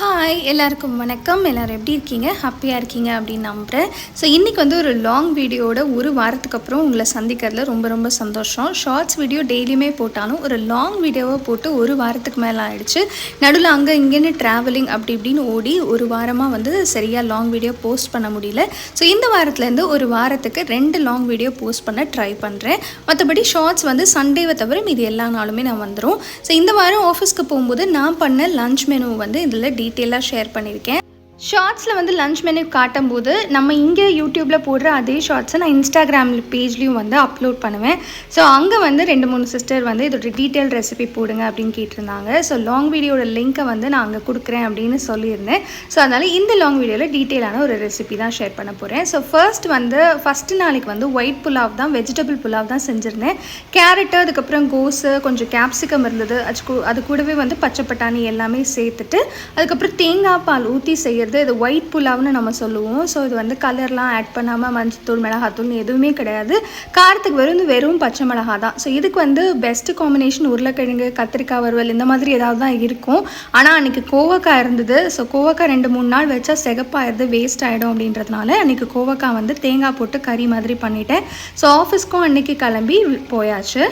Hi எல்லாருக்கும் வணக்கம். எல்லோரும் எப்படி இருக்கீங்க? ஹாப்பியாக இருக்கீங்க அப்படின்னு நம்புகிறேன் ஸோ இன்றைக்கி வந்து ஒரு லாங் வீடியோட ஒரு வாரத்துக்கு அப்புறம் உங்களை சந்திக்கிறதுல ரொம்ப ரொம்ப சந்தோஷம். ஷார்ட்ஸ் வீடியோ டெய்லியுமே போட்டாலும் ஒரு லாங் வீடியோவை போட்டு ஒரு வாரத்துக்கு மேலே ஆயிடுச்சு. நடுவில் அங்கே இங்கேன்னு ட்ராவலிங் அப்படி இப்படின்னு ஓடி ஒரு வாரமாக வந்து சரியாக லாங் வீடியோ போஸ்ட் பண்ண முடியல. ஸோ இந்த வாரத்துலேருந்து ஒரு வாரத்துக்கு ரெண்டு லாங் வீடியோ போஸ்ட் பண்ண ட்ரை பண்ணுறேன் மற்றபடி ஷார்ட்ஸ் வந்து சண்டேவை தவிர மீதி எல்லா நாளுமே நான் வந்துடும் ஸோ இந்த வாரம் ஆஃபீஸ்க்கு போகும்போது நான் பண்ண லஞ்ச் மெனு வந்து இதில் டீட்டெயிலாக ஷேர் பண்ணியிருக்கேன் ஷார்ட்ஸில் வந்து லஞ்ச் மெனு காட்டும்போது நம்ம இங்கே யூடியூப்பில் போடுற அதே ஷார்ட்ஸை நான் இன்ஸ்டாகிராம் பேஜ்லேயும் வந்து அப்லோட் பண்ணுவேன். ஸோ அங்கே வந்து ரெண்டு மூணு சிஸ்டர் வந்து இதோட டீட்டெயில் ரெசிபி போடுங்க அப்படின்னு கேட்டிருந்தாங்க. ஸோ லாங் வீடியோட லிங்க்கை வந்து நான் அங்கே கொடுக்குறேன் அப்படின்னு சொல்லியிருந்தேன். ஸோ அதனால் இந்த லாங் வீடியோவில் டீட்டெயிலான ஒரு ரெசிபி தான் ஷேர் பண்ண போகிறேன் ஸோ ஃபர்ஸ்ட் வந்து ஃபஸ்ட்டு நாளைக்கு வந்து ஒயிட் புலாவ் தான் வெஜிடபிள் புலாவ் தான் செஞ்சுருந்தேன். கேரட்டு அதுக்கப்புறம் கோஸு கொஞ்சம் கேப்சிகம் இருந்தது. அது கூ- அது கூடவே வந்து பச்சை பட்டாணி எல்லாமே சேர்த்துட்டு அதுக்கப்புறம் தேங்காய் பால் ஊற்றி செய்யறது இது ஒயிட் புலாவ்னு நம்ம சொல்லுவோம். ஸோ இது வந்து கலர்லாம் ஆட் பண்ணாமல் மஞ்சத்தூள் மிளகாத்தூள் எதுவுமே கிடையாது. காரத்துக்கு வெறும் வெறும் பச்சை மிளகா தான் ஸோ இதுக்கு வந்து பெஸ்ட் காம்பினேஷன் உருளைக்கிழங்கு கத்திரிக்காய் வறுவல் இந்த மாதிரி ஏதாவது தான் இருக்கும். ஆனால் அன்றைக்கி கோவக்காய் இருந்தது. ஸோ கோவக்காய் ரெண்டு மூணு நாள் வச்சா செகப்பாயிருது வேஸ்ட் ஆகிடும் அப்படின்றதுனால அன்றைக்கி கோவக்காய் வந்து தேங்காய் போட்டு கறி மாதிரி பண்ணிட்டேன். ஸோ ஆஃபீஸ்க்கும் அன்றைக்கி கிளம்பி போயாச்சு.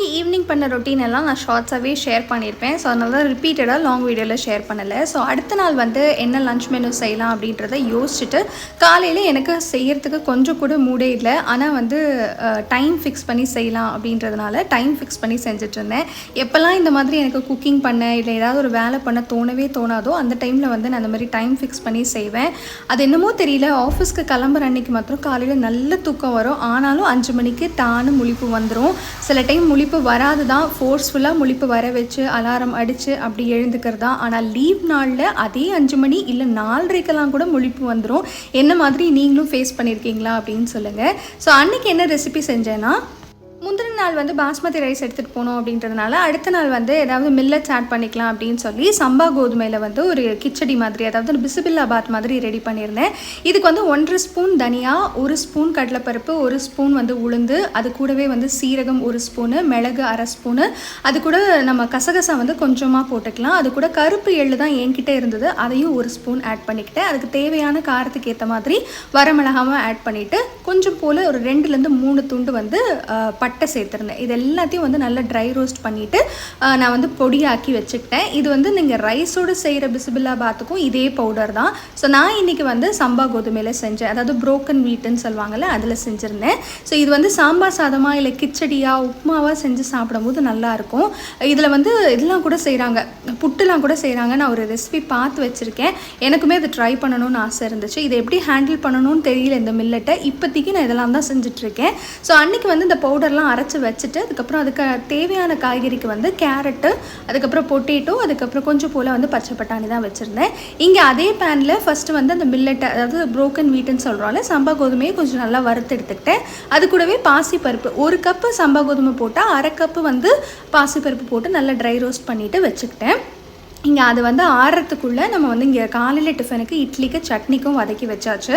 அன்றைக்கி ஈவினிங் பண்ண ரொட்டீன் எல்லாம் நான் ஷார்ட்ஸாகவே ஷேர் பண்ணியிருப்பேன் ஸோ அதனால தான் ரிப்பீட்டடாக லாங் வீடியோவில் ஷேர் பண்ணலை. ஸோ அடுத்த நாள் வந்து என்ன லஞ்ச் மெனு செய்யலாம் அப்படின்றத யோசிச்சுட்டு காலையில் எனக்கு செய்கிறதுக்கு கொஞ்சம் கூட மூடே இல்லை. ஆனால் வந்து டைம் ஃபிக்ஸ் பண்ணி செய்யலாம் அப்படின்றதுனால டைம் ஃபிக்ஸ் பண்ணி செஞ்சிட்ருந்தேன் எப்போல்லாம் இந்த மாதிரி எனக்கு குக்கிங் பண்ண இல்லை ஏதாவது ஒரு வேலை பண்ண தோணவே தோணாதோ அந்த டைமில் வந்து நான் அந்த மாதிரி டைம் ஃபிக்ஸ் பண்ணி செய்வேன். அது என்னமோ தெரியல. ஆஃபீஸ்க்கு கிளம்புற அன்னைக்கு மாத்திரம் காலையில் நல்ல தூக்கம் வரும். ஆனாலும் அஞ்சு மணிக்கு தானு முழிப்பு வந்துடும் சில டைம் முழிப்பு வராது தான் ஃபோர்ஸ்ஃபுல்லாக முழிப்பு வர வச்சு அலாரம் அடித்து அப்படி எழுந்துக்கிறது தான். ஆனால் லீவ் நாளில் அதே அஞ்சு மணி இல்லை நாலரைக்கெல்லாம் கூட முழிப்பு வந்துடும் என்ன மாதிரி நீங்களும் ஃபேஸ் பண்ணியிருக்கீங்களா அப்படின்னு சொல்லுங்கள் ஸோ அன்னைக்கு என்ன ரெசிபி செஞ்சேன்னா முந்தின நாள் வந்து பாஸ்மதி ரைஸ் எடுத்துகிட்டு போனோம் அப்படின்றதுனால அடுத்த நாள் வந்து ஏதாவது மில்லட்ஸ் ஆட் பண்ணிக்கலாம் அப்படின்னு சொல்லி சம்பா கோதுமையில் வந்து ஒரு கிச்சடி மாதிரி அதாவது ஒரு பாத் மாதிரி ரெடி பண்ணியிருந்தேன். இதுக்கு வந்து ஒன்றரை ஸ்பூன் தனியா ஒரு ஸ்பூன் கடலைப்பருப்பு ஒரு ஸ்பூன் வந்து உளுந்து அது கூடவே வந்து சீரகம் ஒரு ஸ்பூனு மிளகு அரை ஸ்பூனு அது கூட நம்ம கசகசா வந்து கொஞ்சமாக போட்டுக்கலாம். அது கூட கருப்பு எள்ளு தான் என்கிட்ட இருந்தது அதையும் ஒரு ஸ்பூன் ஆட் பண்ணிக்கிட்டேன். அதுக்கு தேவையான காரத்துக்கு ஏற்ற மாதிரி வரமிளகாவும் ஆட் பண்ணிவிட்டு கொஞ்சம் போல் ஒரு ரெண்டுலேருந்து மூணு துண்டு வந்து பட்டை சேர்த்து சேர்த்துருந்தேன் இது எல்லாத்தையும் வந்து நல்லா ட்ரை ரோஸ்ட் பண்ணிவிட்டு நான் வந்து பொடியாக்கி வச்சுக்கிட்டேன். இது வந்து நீங்கள் ரைஸோடு செய்கிற பிசிபில்லா பாத்துக்கும் இதே பவுடர் தான். ஸோ நான் இன்றைக்கி வந்து சம்பா கோதுமையில் செஞ்சேன். அதாவது புரோக்கன் வீட்டுன்னு சொல்லுவாங்கள்ல அதில் செஞ்சுருந்தேன். ஸோ இது வந்து சாம்பார் சாதமாக இல்லை கிச்சடியாக உப்புமாவாக செஞ்சு சாப்பிடும்போது நல்லாயிருக்கும் இதில் வந்து இதெல்லாம் கூட செய்கிறாங்க புட்டுலாம் கூட செய்கிறாங்க நான் ஒரு ரெசிபி பார்த்து வச்சுருக்கேன். எனக்குமே அதை ட்ரை பண்ணணும்னு ஆசை இருந்துச்சு. இதை எப்படி ஹேண்டில் பண்ணணும்னு தெரியல இந்த மில்லட்டை இப்போதைக்கு நான் இதெல்லாம் தான் செஞ்சுட்ருக்கேன் ஸோ அன்றைக்கி வந்து இந்த பவுடர்லாம் அரைச்சி வச்சுட்டு அதுக்கப்புறம் அதுக்கு தேவையான காய்கறிக்கு வந்து கேரட்டு அதுக்கப்புறம் பொட்டேட்டோ அதுக்கப்புறம் கொஞ்சம் போல் வந்து பச்சை பட்டாணி தான் வச்சுருந்தேன். இங்கே அதே பேனில் ஃபஸ்ட்டு வந்து அந்த மில்லட்டை அதாவது ப்ரோக்கன் வீட்டுன்னு சொல்கிறோம்ல சம்பா கோதுமையை கொஞ்சம் நல்லா வறுத்து எடுத்துக்கிட்டேன். அது கூடவே பாசி பருப்பு ஒரு கப்பு சம்பா கோதுமை போட்டால் அரை கப்பு வந்து பாசி பருப்பு போட்டு நல்லா ட்ரை ரோஸ்ட் பண்ணிவிட்டு வச்சுக்கிட்டேன். இங்கே அது வந்து ஆறுறதுக்குள்ளே நம்ம வந்து இங்கே காலையில் டிஃபனுக்கு இட்லிக்கு சட்னிக்கும் வதக்கி வச்சாச்சு.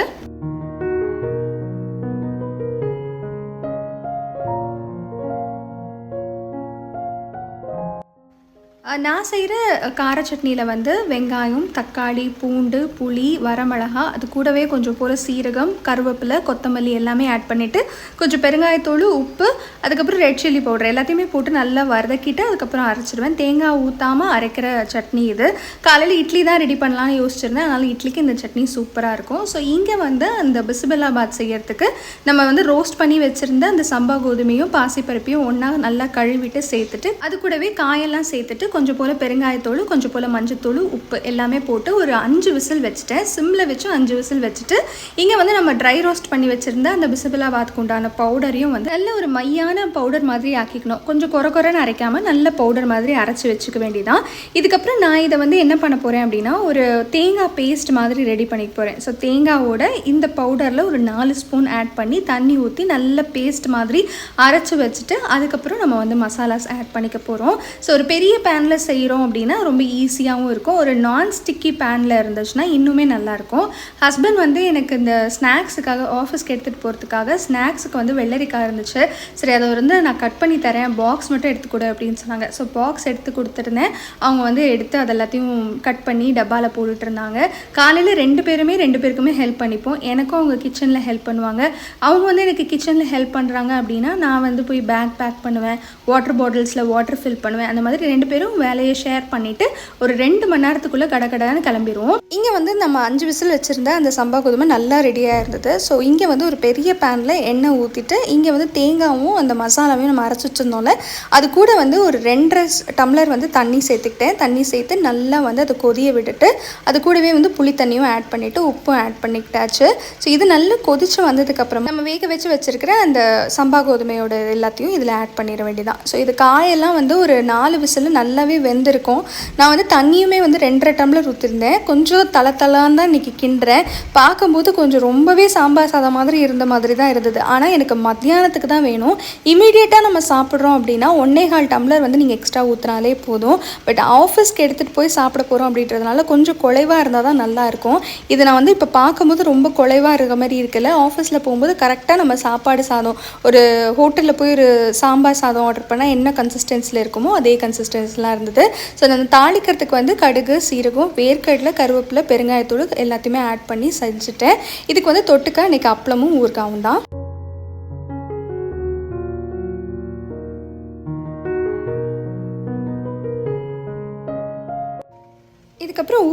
நான் செய்கிற கார சட்னியில் வந்து வெங்காயம் தக்காளி பூண்டு புளி வரமிளகா அது கூடவே கொஞ்சம் போல் சீரகம் கருவேப்பிலை கொத்தமல்லி எல்லாமே ஆட் பண்ணிவிட்டு கொஞ்சம் பெருங்காயத்தூள் உப்பு அதுக்கப்புறம் ரெட் சில்லி பவுடர் எல்லாத்தையுமே போட்டு நல்லா வதக்கிட்டு அதுக்கப்புறம் அரைச்சிடுவேன் தேங்காய் ஊற்றாமல் அரைக்கிற சட்னி இது. காலையில் இட்லி தான் ரெடி பண்ணலாம்னு யோசிச்சிருந்தேன். அதனால் இட்லிக்கு இந்த சட்னி சூப்பராக இருக்கும். ஸோ இங்கே வந்து அந்த பிசுபெல்லாபாத் செய்யறதுக்கு நம்ம வந்து ரோஸ்ட் பண்ணி வச்சுருந்த அந்த சம்பா கோதுமையும் பாசிப்பருப்பையும் ஒன்றா நல்லா கழுவிட்டு சேர்த்துட்டு அது கூடவே காயெல்லாம் சேர்த்துட்டு கொஞ்சம் கொஞ்சம் போல் பெருங்காயத்தூள் கொஞ்சம் போல் மஞ்சத்தூள் உப்பு எல்லாமே போட்டு ஒரு அஞ்சு விசில் வச்சுட்டேன். சிம்மில் வச்சு அஞ்சு விசில் வச்சுட்டு இங்கே வந்து நம்ம ட்ரை ரோஸ்ட் பண்ணி வச்சுருந்த அந்த பிசிபிலாபாத்துக்கு உண்டான பவுடரையும் வந்து நல்ல ஒரு மையான பவுடர் மாதிரி ஆக்கிக்கணும். கொஞ்சம் கொர கொரன்னு அரைக்காமல் நல்ல பவுடர் மாதிரி அரைச்சி வச்சுக்க வேண்டியதான் இதுக்கப்புறம் நான் இதை வந்து என்ன பண்ண போகிறேன் அப்படின்னா ஒரு தேங்காய் பேஸ்ட் மாதிரி ரெடி பண்ணிக்க போகிறேன் ஸோ தேங்காவோட இந்த பவுடரில் ஒரு நாலு ஸ்பூன் ஆட் பண்ணி தண்ணி ஊற்றி நல்ல பேஸ்ட் மாதிரி அரைச்சி வச்சுட்டு அதுக்கப்புறம் நம்ம வந்து மசாலாஸ் ஆட் பண்ணிக்க போகிறோம் ஸோ ஒரு பெரிய பேனில் பேனில் செய்கிறோம் அப்படின்னா ரொம்ப ஈஸியாகவும் இருக்கும். ஒரு நான் ஸ்டிக்கி பேனில் இருந்துச்சுன்னா இன்னுமே நல்லாயிருக்கும். ஹஸ்பண்ட் வந்து எனக்கு இந்த ஸ்நாக்ஸுக்காக ஆஃபீஸ்க்கு எடுத்துகிட்டு போகிறதுக்காக ஸ்நாக்ஸுக்கு வந்து வெள்ளரிக்காய் இருந்துச்சு. சரி அதை வந்து நான் கட் பண்ணி தரேன். பாக்ஸ் மட்டும் எடுத்து கொடு அப்படின்னு சொன்னாங்க. ஸோ பாக்ஸ் எடுத்து கொடுத்துருந்தேன். அவங்க வந்து எடுத்து அது எல்லாத்தையும் கட் பண்ணி டப்பாவில் போட்டுட்டு இருந்தாங்க. காலையில் ரெண்டு பேருமே ரெண்டு பேருக்குமே ஹெல்ப் பண்ணிப்போம். எனக்கும் அவங்க கிச்சனில் ஹெல்ப் பண்ணுவாங்க. அவங்க வந்து எனக்கு கிச்சனில் ஹெல்ப் பண்ணுறாங்க அப்படின்னா நான் வந்து போய் பேக் பேக் பண்ணுவேன். வாட்டர் பாட்டில்ஸில் வாட்டர் ஃபில் பண்ணுவேன். அந்த மாதிரி ரெண்டு பேரும் வேலையை ஷேர் பண்ணிவிட்டு ஒரு ரெண்டு மணி நேரத்துக்குள்ளே கடை கடைன்னு கிளம்பிடுவோம் இங்கே வந்து நம்ம அஞ்சு விசில் வச்சுருந்த அந்த சம்பா கோதுமை நல்லா ரெடியாக இருந்தது. ஸோ இங்கே வந்து ஒரு பெரிய பேனில் எண்ணெய் ஊற்றிட்டு இங்கே வந்து தேங்காயும் அந்த மசாலாவையும் நம்ம அரைச்சி வச்சிருந்தோம்ல அது கூட வந்து ஒரு ரெண்டரை டம்ளர் வந்து தண்ணி சேர்த்துக்கிட்டேன். தண்ணி சேர்த்து நல்லா வந்து அதை கொதிய விட்டுட்டு அது கூடவே வந்து புளி தண்ணியும் ஆட் பண்ணிவிட்டு உப்பும் ஆட் பண்ணிக்கிட்டாச்சு. ஸோ இது நல்லா கொதிச்சு வந்ததுக்கப்புறம் நம்ம வேக வச்சு வச்சுருக்கிற அந்த சம்பா கோதுமையோட எல்லாத்தையும் இதில் ஆட் பண்ணிட வேண்டியதான் ஸோ இது காயெல்லாம் வந்து ஒரு நாலு விசில் நல்லாவே வெந்திருக்கும். நான் வந்து தண்ணியுமே வந்து ரெண்டரை டம்ளர் ஊற்றிருந்தேன் கொஞ்சம் தலை தலான்னு தான் இன்றைக்கி கிண்டுறேன். பார்க்கும்போது கொஞ்சம் ரொம்பவே சாம்பார் சாதம் மாதிரி இருந்த மாதிரி தான் இருந்தது. ஆனால் எனக்கு மத்தியானத்துக்கு தான் வேணும். இமீடியட்டாக நம்ம சாப்பிட்றோம் அப்படின்னா ஒன்னே கால் டம்ளர் வந்து நீங்கள் எக்ஸ்ட்ரா ஊற்றினாலே போதும். பட் ஆஃபீஸ்க்கு எடுத்துகிட்டு போய் சாப்பிட போகிறோம் அப்படின்றதுனால கொஞ்சம் குறைவாக இருந்தால் தான் நல்லாயிருக்கும் இதை நான் வந்து இப்போ பார்க்கும்போது ரொம்ப குறைவாக இருக்க மாதிரி இருக்குல்ல. ஆஃபீஸில் போகும்போது கரெக்டாக நம்ம சாப்பாடு சாதம் ஒரு ஹோட்டலில் போய் ஒரு சாம்பார் சாதம் ஆர்டர் பண்ணால் என்ன கன்சிஸ்டன்சியில் இருக்குமோ அதே கன்சிஸ்டன்சிலாம் இருந்தது ஸோ அந்த தாளிக்கிறதுக்கு வந்து கடுகு சீரகம் வேர்க்கடலை கருவேப்பிலை பெருங்காயத்தூள் எல்லாத்தையுமே ஆட் பண்ணி செஞ்சுட்டேன். இதுக்கு வந்து தொட்டுக்க இன்றைக்கி அப்பளமும் ஊறுகாவும் தான்.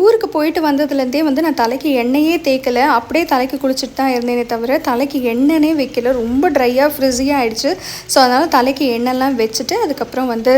ஊருக்கு போயிட்டு வந்ததுலேருந்தே வந்து நான் தலைக்கு எண்ணெயே தேய்க்கலை. அப்படியே தலைக்கு குளிச்சுட்டு தான் இருந்தேனே தவிர தலைக்கு எண்ணெயே வைக்கல. ரொம்ப ட்ரையாக ஃப்ரிஸியாக ஆகிடுச்சு ஸோ அதனால் தலைக்கு எண்ணெய்லாம் வச்சுட்டு அதுக்கப்புறம் வந்து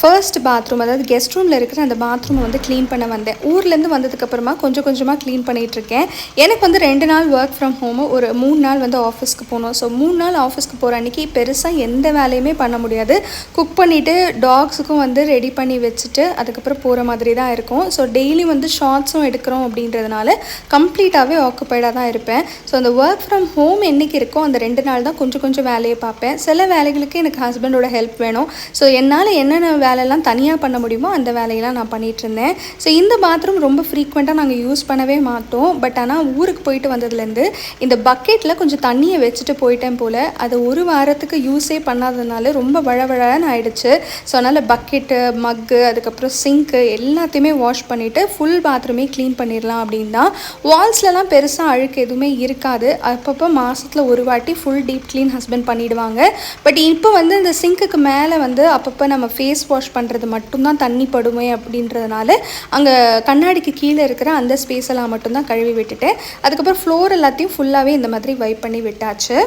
ஃபர்ஸ்ட் பாத்ரூம் அதாவது கெஸ்ட் ரூமில் இருக்கிற அந்த பாத்ரூமை வந்து க்ளீன் பண்ண வந்தேன். ஊர்லேருந்து வந்ததுக்கப்புறமா கொஞ்சம் கொஞ்சமாக க்ளீன் பண்ணிகிட்ருக்கேன் எனக்கு வந்து ரெண்டு நாள் ஒர்க் ஃப்ரம் ஹோமு ஒரு மூணு நாள் வந்து ஆஃபீஸ்க்கு போகணும். ஸோ மூணு நாள் ஆஃபீஸ்க்கு போகிற அன்றைக்கி பெருசாக எந்த வேலையுமே பண்ண முடியாது. குக் பண்ணிவிட்டு டாக்ஸுக்கும் வந்து ரெடி பண்ணி வச்சுட்டு அதுக்கப்புறம் போகிற மாதிரி தான் இருக்கும். ஸோ டெய்லி வந்து ஷார்ட்ஸும் எடுக்கிறோம் அப்படின்றதுனால கம்ப்ளீட்டாகவே ஆக்குப்பைடாக தான் இருப்பேன். ஸோ அந்த ஒர்க் ஃப்ரம் ஹோம் என்றைக்கு இருக்கோ அந்த ரெண்டு நாள் தான் கொஞ்சம் கொஞ்சம் வேலையை பார்ப்பேன். சில வேலைகளுக்கு எனக்கு ஹஸ்பண்டோட ஹெல்ப் வேணும். ஸோ என்னால் என்னென்ன வேலையெல்லாம் தனியாக பண்ண முடியுமோ அந்த வேலையெல்லாம் நான் பண்ணிகிட்டு இருந்தேன். ஸோ இந்த பாத்ரூம் ரொம்ப ஃப்ரீக்வெண்ட்டாக நாங்கள் யூஸ் பண்ணவே மாட்டோம். பட் ஆனால் ஊருக்கு போயிட்டு வந்ததுலேருந்து இந்த பக்கெட்டில் கொஞ்சம் தண்ணியை வச்சுட்டு போயிட்டேன் போல். அது ஒரு வாரத்துக்கு யூஸே பண்ணாததுனால ரொம்ப வழவழன்னு ஆயிடுச்சு. ஸோ அதனால் பக்கெட்டு மக்கு அதுக்கப்புறம் சிங்க்கு எல்லாத்தையுமே வாஷ் பண்ணிவிட்டு ஃபுல் பாத்ரூமே க்ளீன் பண்ணிடலாம் அப்படின்னா தான் வால்ஸ்லலாம் பெருசாக அழுக்கு எதுவுமே இருக்காது. அப்பப்போ மாதத்தில் ஒரு வாட்டி ஃபுல் டீப் க்ளீன் ஹஸ்பண்ட் பண்ணிடுவாங்க. பட் இப்போ வந்து இந்த சிங்க்குக்கு மேலே வந்து அப்பப்போ நம்ம ஃபேஸ் வாஷ் பண்ணுறது மட்டும்தான் தண்ணி படுமே அப்படின்றதுனால அங்கே கண்ணாடிக்கு கீழே இருக்கிற அந்த ஸ்பேஸ் எல்லாம் மட்டும்தான் கழுவி விட்டுட்டேன். அதுக்கப்புறம் ஃப்ளோர் எல்லாத்தையும் ஃபுல்லாகவே இந்த மாதிரி வைப் பண்ணி விட்டாச்சு.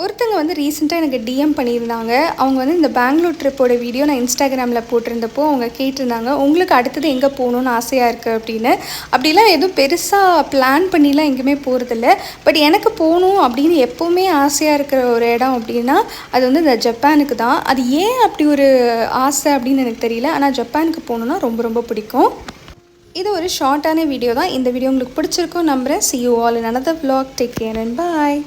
ஒருத்தங்க வந்து ரீசெண்டாக எனக்கு டிஎம் பண்ணியிருந்தாங்க. அவங்க வந்து இந்த பெங்களூர் ட்ரிப்போட வீடியோ நான் இன்ஸ்டாகிராமில் போட்டிருந்தப்போ அவங்க கேட்டிருந்தாங்க உங்களுக்கு அடுத்தது எங்கே போகணுன்னு ஆசையாக இருக்குது அப்படின்னு. அப்படிலாம் எதுவும் பெருசாக பிளான் பண்ணிலாம் எங்கேயுமே போகிறதில்ல பட் எனக்கு போகணும் அப்படின்னு எப்போவுமே ஆசையாக இருக்கிற ஒரு இடம் அப்படின்னா அது வந்து இந்த ஜப்பானுக்கு தான். அது ஏன் அப்படி ஒரு ஆசை அப்படின்னு எனக்கு தெரியல. ஆனால் ஜப்பானுக்கு போகணுன்னா ரொம்ப ரொம்ப பிடிக்கும். இது ஒரு ஷார்ட்டான வீடியோ தான். இந்த வீடியோ உங்களுக்கு பிடிச்சிருக்கும் நம்புகிறேன் see you all in vlog take care and bye